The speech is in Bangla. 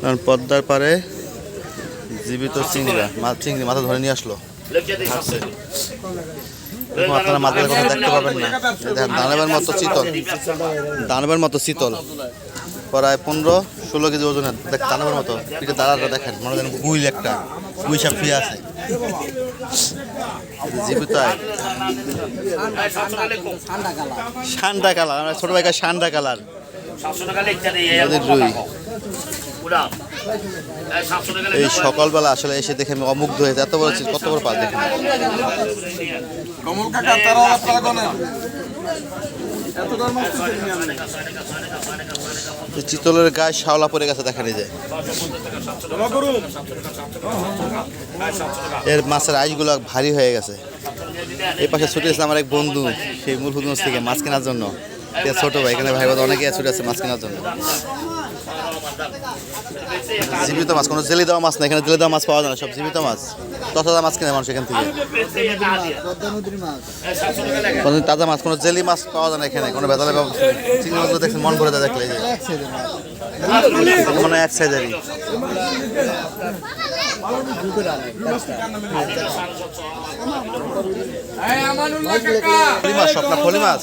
কারণ পদ্মার পারে জীবিত মাছ চিংড়ি, মাথা ধরে নিয়ে আসলো। আপনারা মাথায় কোনো দেখতে পাবেন না। দানবের মতো চিতল দানবের মতো শীতল। প্রায় পনেরো, ষোলো কেজি ওজনের দেখ, দানবের মতো। পিঠে দাঁড়াটা দেখেন, মনে হয় গুইল একটা গুই সাপ শুয়ে আছে জীবিত সান্ডা কালার। আমরা ছোট ভাইকা সান্ডা কালার। পুরা এই সকালবেলা আসলে এসে দেখে আমি অমুগ্ধ হয়েছে এত বড় কত বড় পা দেখেন কমল কাকা তারাও আপনারা গণেন। এতটার মাছ এই চিতলের গায়ে শাওলা পড়ে গেছে দেখা যায়। এর মাছের আইসগুলো ভারী হয়ে গেছে। এই পাশে ছুটে এসেছে আমার এক বন্ধু সেই মুরহুদগঞ্জ থেকে মাছ কেনার জন্য। ছোট ভাই, এখানে ভাই অনেকে ছুটে আছে মাছ কেনার জন্য। জীবিত মাছ, কোনো জেলি দেওয়া মাছ না এখানে জেলে দেওয়া মাছ পাওয়া যায় না, সব জীবিত মাছ। তথা মাছ কেনে মানুষ এখান থেকে। তাজা মাছ, কোনো জেলি মাছ পাওয়া যায় না এখানে, কোনো বেতালে চিংড়ি মাছগুলো দেখছেন, মন ভরে যায় দেখলে। মানে এক সাইজেরই মাছ, স্বপ্ন মাছ।